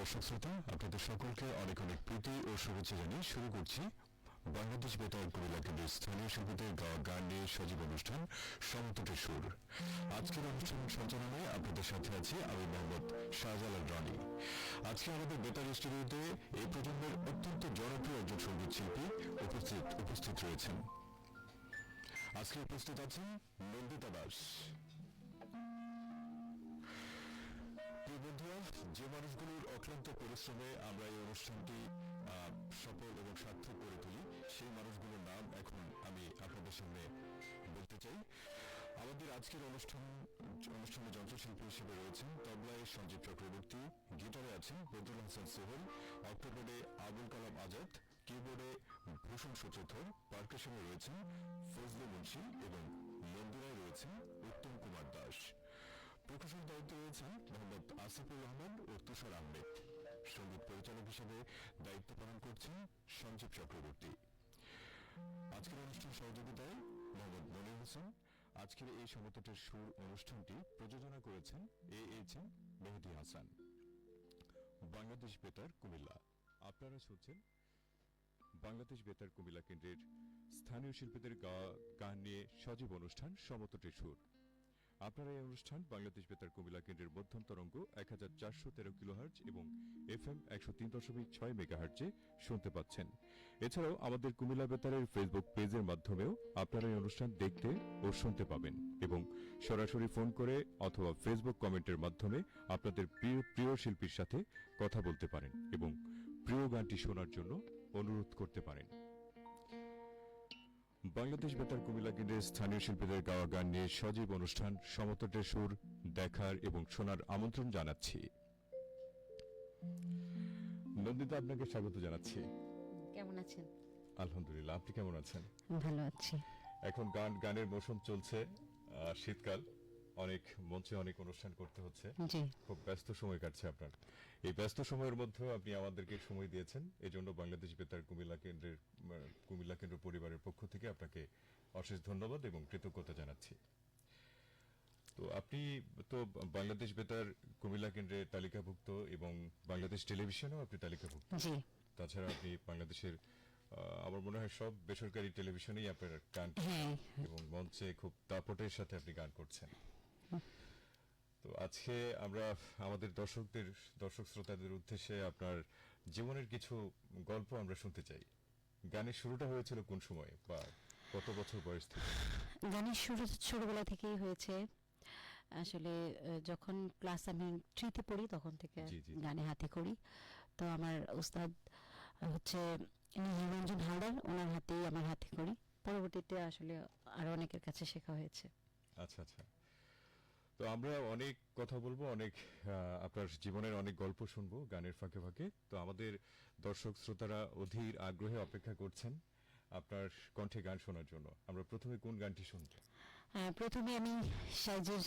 দর্শক শ্রোতা, আপনাদের সকলকে অনেক অনেক প্রীতি ও শুভেচ্ছা জানিয়ে শুরু করছি বাংলাদেশ বেতার কবিলা কেন্দ্রের স্থানীয় শিল্পীদের গাওয়া গান নিয়ে সজীব অনুষ্ঠান সমতটের সুর। আজকের অনুষ্ঠান সঞ্চালনায় আপনাদের সাথে আছি আমি মোহাম্মদ শাহজালাল রনি। আজকে আমাদের বেতার স্টুডিওতে এই প্রজন্মের অত্যন্ত জনপ্রিয় একজন সংগীত শিল্পী উপস্থিত উপস্থিত রয়েছেন। আজকে উপস্থিত আছেন নন্দিতা দাস। বন্ধুরা যে মানুষগুলোর অক্লান্ত পরিশ্রমে আমরা এই অনুষ্ঠানটি সফল এবং সার্থক করে তুলি, সেই মানুষগুলোর নাম এখন আমি আপনাদের সামনে বলতে চাই। আমাদের আজকের অনুষ্ঠান, অনুষ্ঠানে যন্ত্রশিল্পী হিসেবে রয়েছেন তবলায় সঞ্জীব চক্রবর্তী, গিটারে আছেন বদরুল হাসান সোহেল, অক্টোবরে আবুল কালাম আজাদ, কিবোর্ডে ভূষণ সচেতর পার্কেশনে রয়েছেন ফজলে মুন্সি এবং মন্দিরায় রয়েছেন উত্তম কুমার দাস। প্রকাশক দায়িত্বে রয়েছেন মোহাম্মদ আসিফুর রহমান ও তুষার আহমেদ। সংগীত পরিচালক হিসেবে দায়িত্ব পালন করছেন সঞ্জীব চক্রবর্তী। আজকের অনুষ্ঠান সহযোগিতায় মোহাম্মদ মনির হোসেন। আজকের এই সমতটের সুর অনুষ্ঠানটি প্রযোজনা করেছেন A H M Mehedi Hasan. Bangladesh Betar, Comilla. আপনারা শুনছেন বাংলাদেশ বেতার, কুমিল্লা কেন্দ্রের স্থানীয় শিল্পীদের গান নিয়ে সজীব অনুষ্ঠান সমতটের সুর। আপনারা এই অনুষ্ঠান বাংলাদেশ বেতার কুমিল্লা কেন্দ্রের মধ্যম তরঙ্গ এক হাজার চারশো তেরো কিলোহার্জ এবং এফ এম একশো তিন দশমিক ছয় মেগাহার্জে শুনতে পাচ্ছেন। এছাড়াও আমাদের কুমিল্লা বেতারের ফেসবুক পেজের মাধ্যমেও আপনারা এই অনুষ্ঠান দেখতে ও শুনতে পাবেন এবং সরাসরি ফোন করে অথবা ফেসবুক কমেন্টের মাধ্যমে আপনাদের প্রিয় প্রিয় শিল্পীর সাথে কথা বলতে পারেন এবং প্রিয় গানটি শোনার জন্য অনুরোধ করতে পারেন। বাংলাদেশ বেতার কুমিল্লা কেন্দ্রের স্থানীয় শিল্পীদের গাওয়া গান নিয়ে সজীব অনুষ্ঠান সমতটের সুর দেখার এবং শোনার আমন্ত্রণ জানাচ্ছি। নন্দিতা আপনাকে স্বাগত জানাচ্ছি। কেমন আছেন? আলহামদুলিল্লাহ আপনি কেমন আছেন? ভালো আছি। এখন গান গানের মৌসুম চলছে শীতকাল। অনেক মঞ্চে অনেক অনুষ্ঠান করতে হচ্ছে। খুব ব্যস্ত সময় কাটছে আপনার। এই ব্যস্ত সময়ের মধ্যেও আপনি আমাদেরকে সময় দিয়েছেন। এই জন্য বাংলাদেশ বেতার কুমিল্লা কেন্দ্রের কুমিল্লা কেন্দ্র পরিবারের পক্ষ থেকে আপনাকে অশেষ ধন্যবাদ এবং কৃতজ্ঞতা জানাচ্ছি। তো আপনি তো বাংলাদেশ বেতার কুমিল্লা কেন্দ্রের তালিকাভুক্ত এবং বাংলাদেশ টেলিভিশনেও আপনি তালিকাভুক্ত। তাছাড়া আপনি বাংলাদেশের আমার মনে হয় সব বেসরকারি টেলিভিশনেই আপনার গান হ্যাঁ। এবং মঞ্চে খুব দাপটের সাথে আপনি গান করছেন। তো আজকে আমরা আমাদের দর্শকদের দর্শক শ্রোতাদের উদ্দেশ্যে আপনার জীবনের কিছু গল্প আমরা শুনতে চাই। গানের শুরুটা হয়েছিল কোন সময় বা কত বছর বয়স থেকে? গানের শুরু ছোটবেলা থেকেই হয়েছে। আসলে যখন ক্লাস আমি থ্রিতে পড়ি তখন থেকে। গানে হাতে করি। তো আমার উস্তাদ হচ্ছে নিরঞ্জন হালদার ওনার হাতেই আমার হাতে করি। পরবর্তীতে আসলে আরও অনেকের কাছে শেখা হয়েছে। আচ্ছা আচ্ছা। তো আমরা অনেক কথা বলব অনেক আপনার জীবনের অনেক গল্প শুনব গানের ফাঁকে ফাঁকে। তো আমাদের দর্শক শ্রোতারা অধীর আগ্রহে অপেক্ষা করছেন আপনার কণ্ঠে গান শোনার জন্য। আমরা প্রথমে কোন গানটি শুনব? আহ, প্রথমে আমি সাইজের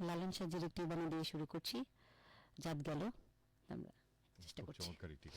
লালন সাইজের একটি বানা দিয়ে শুরু করছি। জাত গেল আমরা চেষ্টা করছি। চমৎকার একটি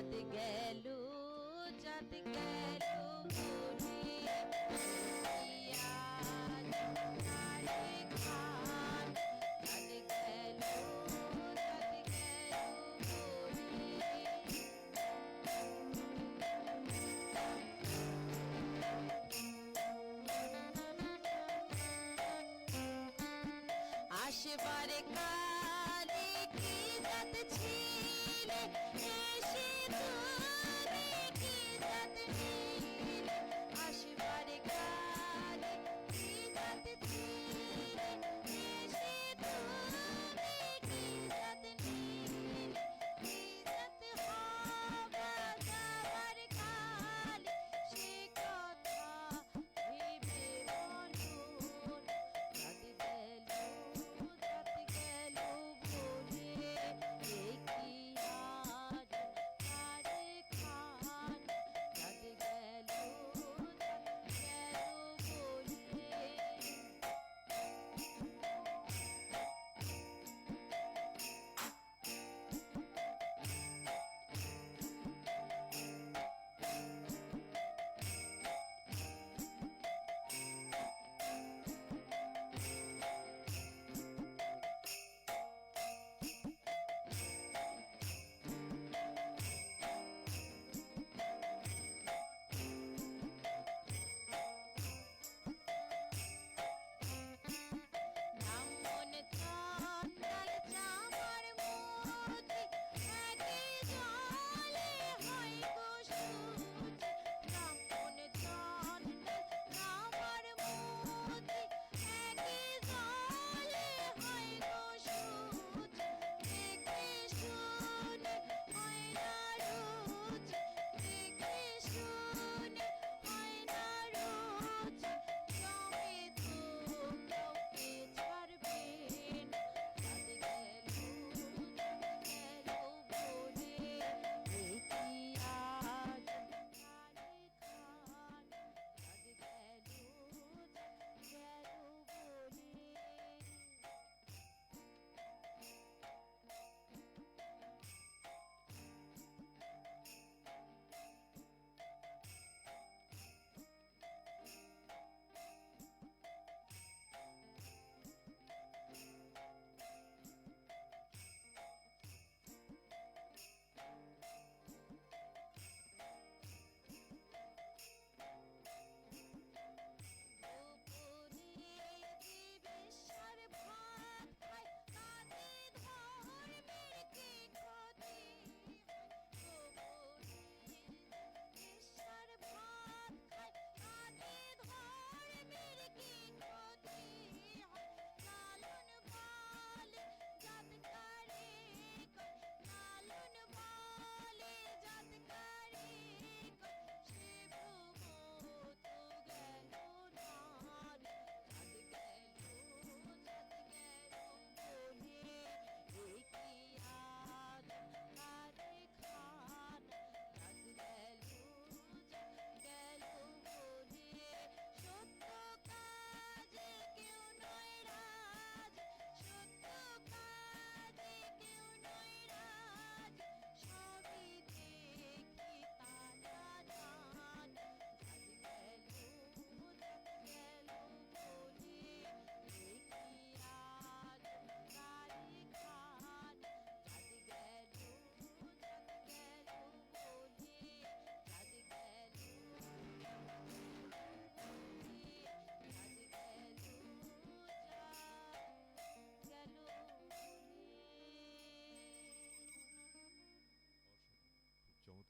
চাঁদ গেল চাঁদ গেল। আসবারে কালে কি জাত ছিলে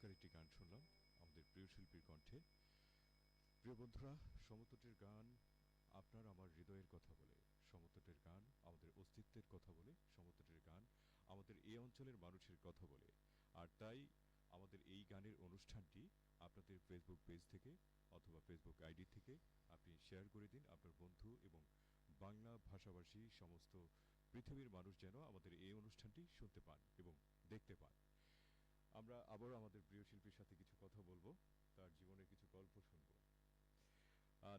চমৎকার একটি গান শুনলাম, আমাদের প্রিয় শিল্পীর কণ্ঠে। প্রিয় বন্ধুরা, সমতটের গান আপনার আমার হৃদয়ের কথা বলে। সমতটের গান আমাদের অস্তিত্বের কথা বলে। সমতটের গান আমাদের এই অঞ্চলের মানুষের কথা বলে। আর তাই আমাদের এই গানের অনুষ্ঠানটি আপনাদের ফেসবুক পেজ থেকে অথবা ফেসবুক আইডি থেকে আপনি শেয়ার করে দিন। আপনার বন্ধু এবং বাংলা ভাষাভাষী সমস্ত পৃথিবীর মানুষ যেন আমাদের এই অনুষ্ঠানটি শুনতে পান এবং দেখতে পান। আমরা আবারও আমাদের প্রিয় শিল্পীর সাথে কিছু কথা বলব, তার জীবনের কিছু গল্প শুনব।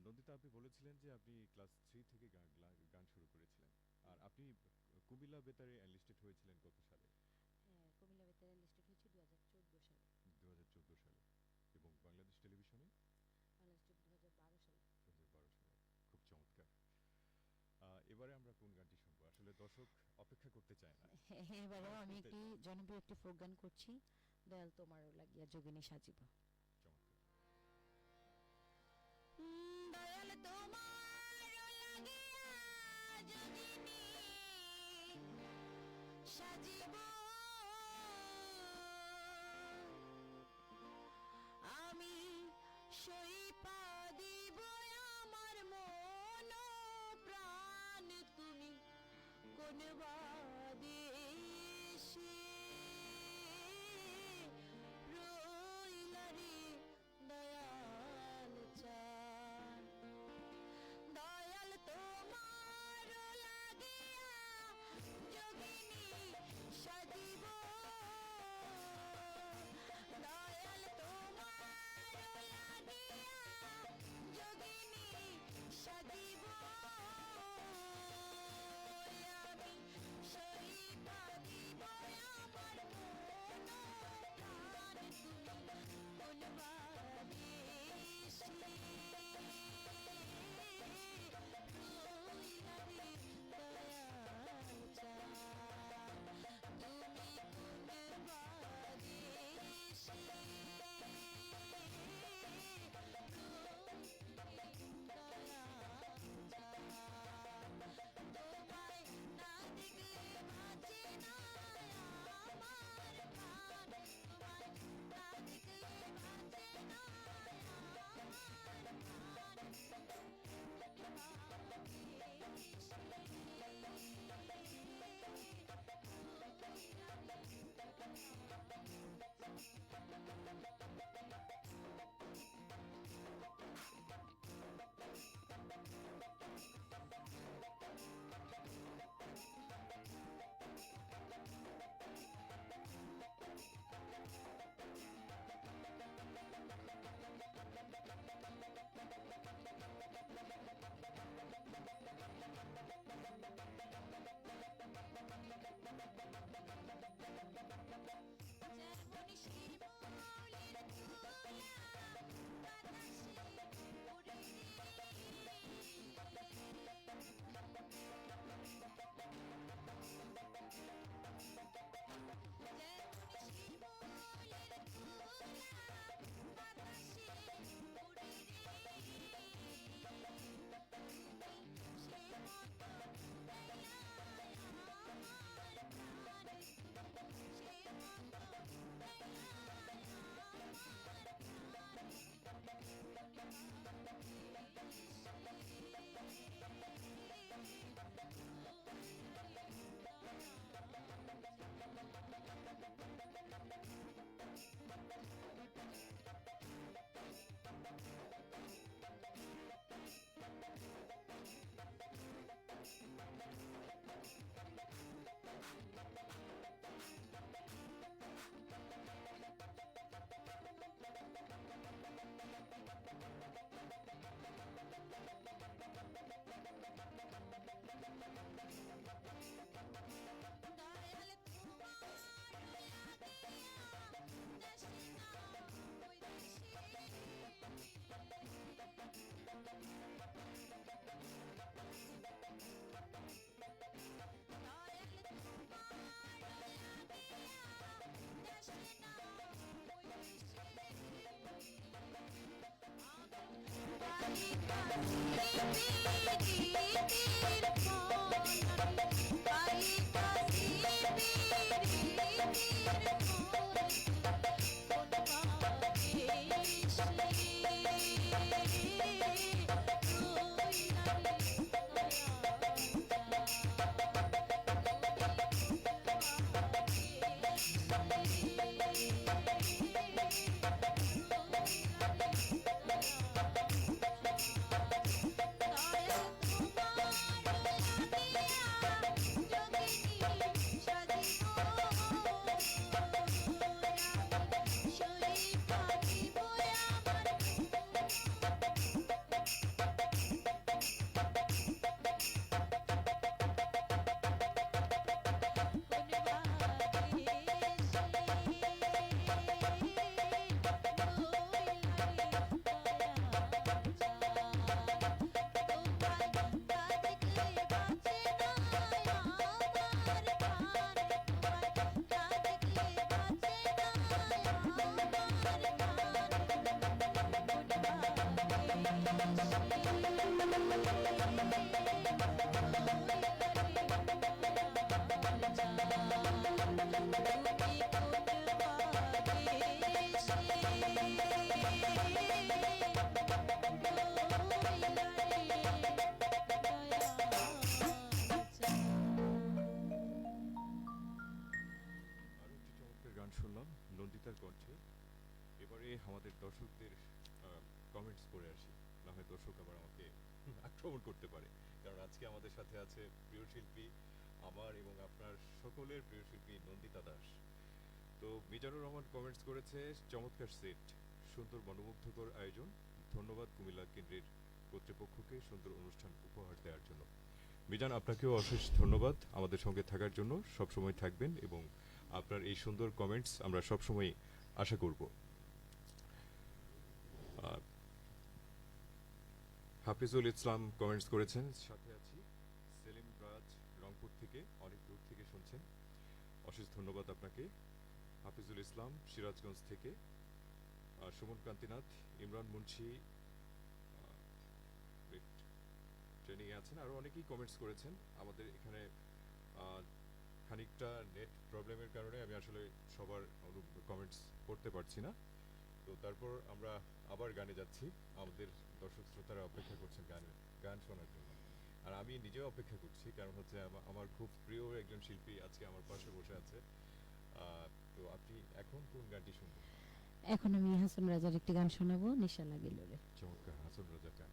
নন্দিতা, আপনি বলেছিলেন যে আপনি ক্লাস থ্রি থেকে গান শুরু করেছিলেন। আর আপনি কুমিল্লা বেতারে অ্যানলিস্টেড হয়েছিলেন কত সালে হ্যাঁ কুমিল্লা বেতারে লিস্টেড হয়েছে দু হাজার চোদ্দ সালে দু হাজার চোদ্দ সালে এবং বাংলাদেশ টেলিভিশনে বাংলাদেশ দু হাজার বারো সালে দু হাজার বারো সালে খুব চমৎকার আহ, এবারে আমরা কোন গানটি শুনব আসলে দর্শক অপেক্ষা করতে চায় না এবারেও আমি একটি জনপ্রিয় একটি ফোক গান করছি। দয়াল তোমারও লাগিয়া যোগিনী সাজিব। দয়াল তোমারও লাগিয়া যোগিনী সাজিব। আমি সইপা দিব আমার মন প্রাণ তুমি কোন বাদেশে আমি Thank you. আক্রমণ করতে পারে। কারণ আজকে আমাদের সাথে আছে প্রিয় শিল্পী আমার এবং আপনার সকলের প্রিয় শিল্পী নন্দিতা দাস। তো মিজানুর রহমান কমেন্টস করেছে, চমৎকার সেট সুন্দর মনোমুগ্ধকর আয়োজন। ধন্যবাদ কুমিল্লা কেন্দ্রের কর্তৃপক্ষকে সুন্দর অনুষ্ঠান উপহার দেওয়ার জন্য। মিজান, আপনাকেও অশেষ ধন্যবাদ আমাদের সঙ্গে থাকার জন্য। সবসময় থাকবেন এবং আপনার এই সুন্দর কমেন্টস আমরা সবসময় আশা করব। হাফিজুল ইসলাম কমেন্টস করেছেন, সাথে আছি সেলিম রাজ রংপুর থেকে, অনেক দূর থেকে শুনছেন। অশেষ ধন্যবাদ আপনাকে। হাফিজুল ইসলাম সিরাজগঞ্জ থেকে সুমন কান্তিনাথ ইমরান মুন্সি ট্রেনিং আছেন। আরও অনেকেই কমেন্টস করেছেন। আমাদের এখানে খানিকটা নেট প্রবলেমের কারণে আমি আসলে সবার কমেন্টস পড়তে পারছি না। তো তারপর আমরা আবার গানে যাচ্ছি। আমাদের দর্শক শ্রোতারা অপেক্ষা করছেন গান গান শোনার জন্য। আর আমি নিজেও অপেক্ষা করছি কারণ হচ্ছে আমার খুব প্রিয় একজন শিল্পী আজকে আমার পাশে বসে আছে। তো আপনি এখন কোন গানটি শুনবেন? এখন আমি হাসান রাজার একটি গান শোনাবো নিশা লাগিল রে চমৎকার হাসন রাজা গান।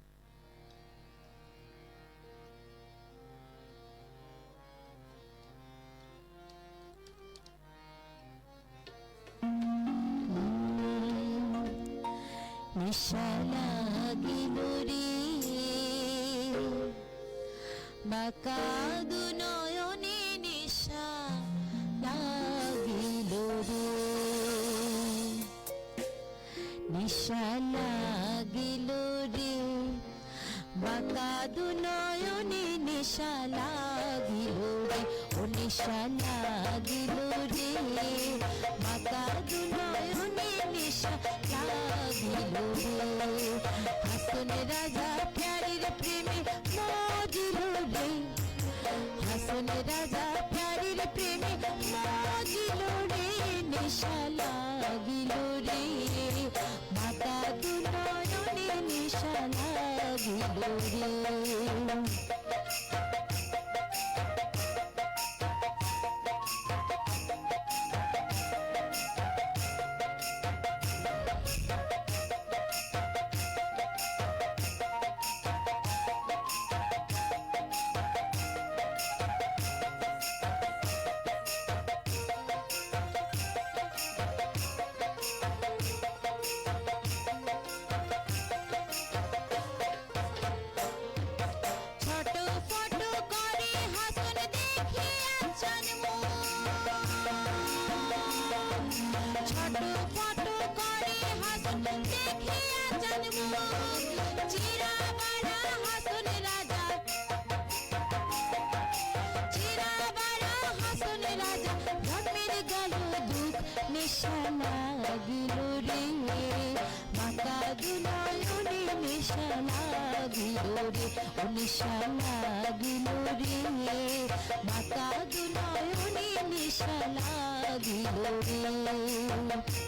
বাঁকা দু নয়নে লাগিল নেশা লাগিল রে মাতা দুনয়নে নেশা লাগিল রে।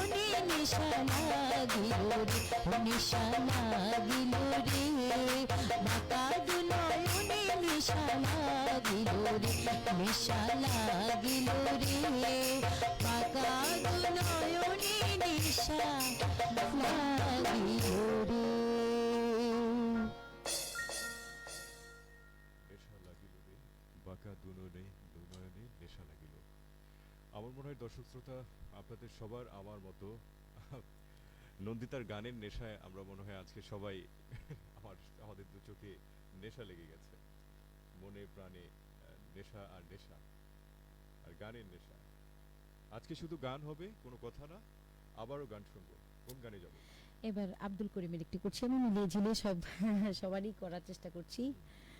নেশা লাগিল রে ও নেশা লাগিল রে বাঁকা দুনয়নে নেশা লাগিল রে নেশা লাগিল রে বাঁকা দুনয়নে নেশা লাগিল রে বাঁকা দুনয়নে দুনয়নে নেশা লাগিল আমার মনে হয় দর্শক শ্রোতা, আপনাদের সবার, আমার মতো নন্দিতার গানের নেশায় আমরা মনে হয় আজকে সবাই আমার আমাদের দু চোখে নেশা লেগে গেছে। মনে প্রাণে নেশা আর নেশা আর গানের নেশা। আজকে শুধু গান হবে কোনো কথা না আবারও গান শুনব। কোন গানে যাব? এবার আব্দুল করিমের একটি করছি আমি মিলিয়ে ঝিলিয়ে সব সবারই করার চেষ্টা করছি।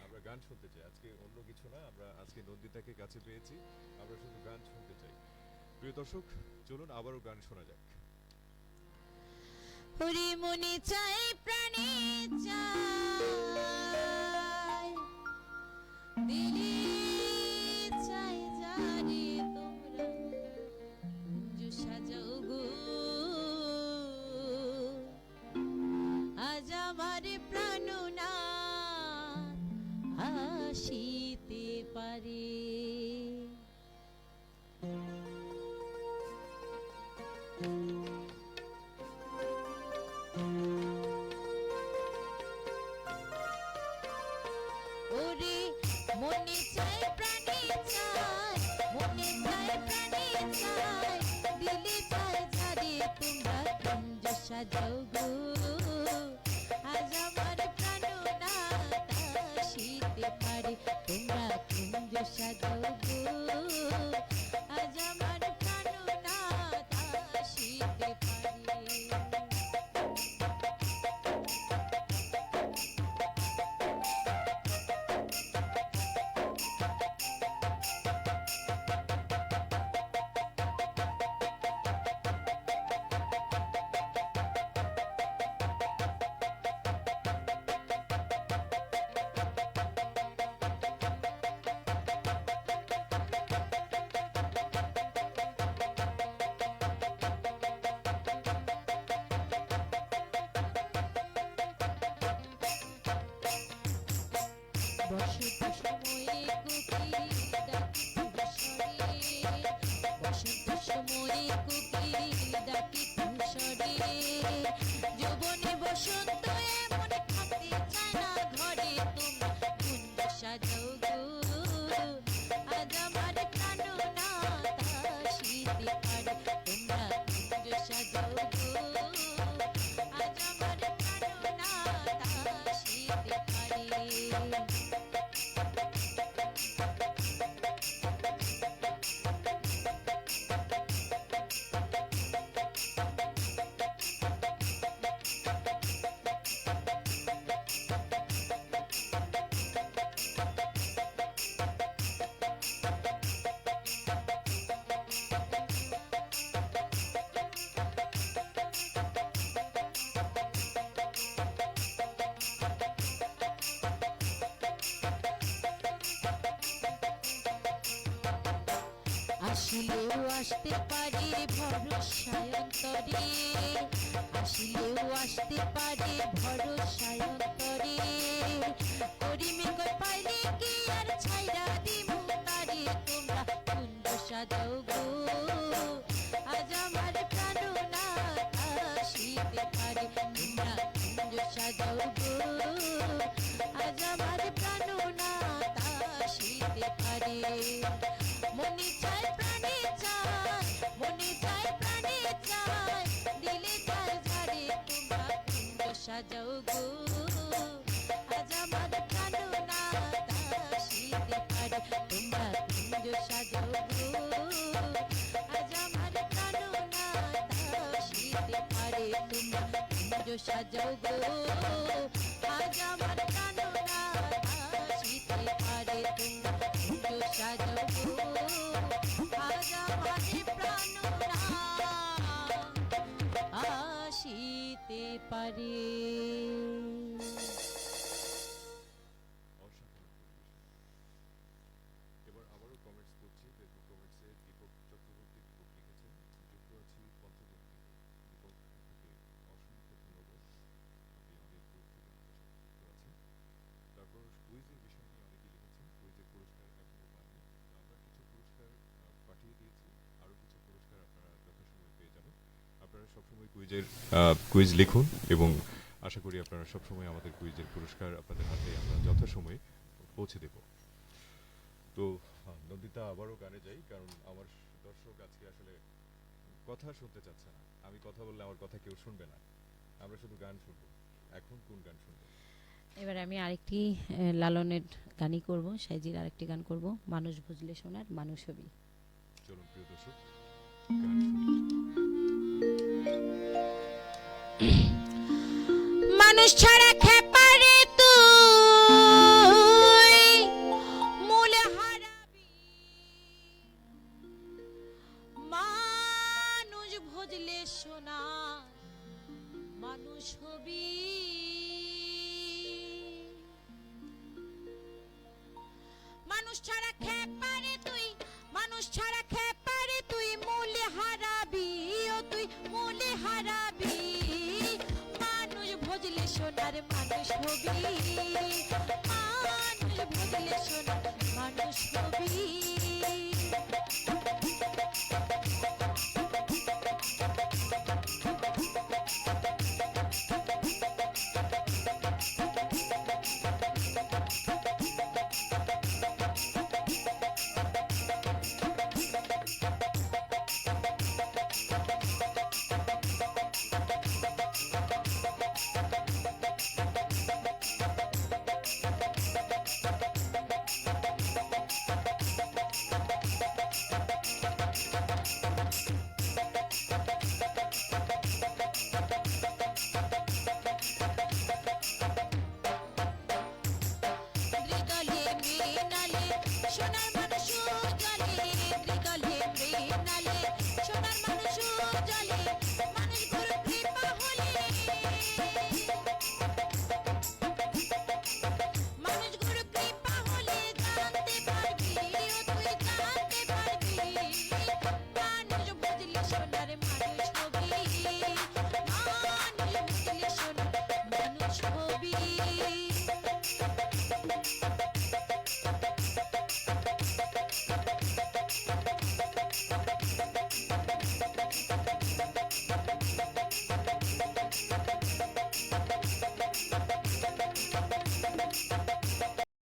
আমরা গান শুনতে চাই আজকে অন্য কিছু না আমরা আজকে নন্দিতাকে কাছে পেয়েছি আমরা শুধু গান শুনতে চাই। প্রিয় দর্শক চলুন আবারও গান শোনা যাক। হরি মনে চাই প্রাণে চাই। দিলে 罗氏 আসিলেও আসতে পারি ভরসায়। কুঞ্জ সাজাও গো। আজ আমার প্রাণনা কুইজের কুইজ লিখুন এবং আশা করি আপনারা সবসময় আমাদের কুইজের পুরস্কার আপনাদের হাতে আমরা যথাসময়ে পৌঁছে দেব। তো নন্দিতা আবারও গানে যাই কারণ আমার দর্শক আজকে আসলে কথা শুনতে চাচ্ছে না। আমি কথা বললে আমার কথা কেউ শুনবে না। আমরা শুধু গান শুনব। এখন কোন গান শুনব? এবার আমি আরেকটি লালনের গানই করব সাইজির আরেকটি গান করব মানুষ বুঝলে শোনার মানুষ হবি। চলুন প্রিয় দর্শক গান শুনি। মানুষ ছাড়া খেপারে তুই। হারাবি। মানুষ ভজলে সোনা, মানুষ হবি। মানুষ ছাড়া খেপারে তুই, মানুষ ছাড়া মানুষ হবি মানুষ ভজলে সোনার মানুষ হবি Shut up!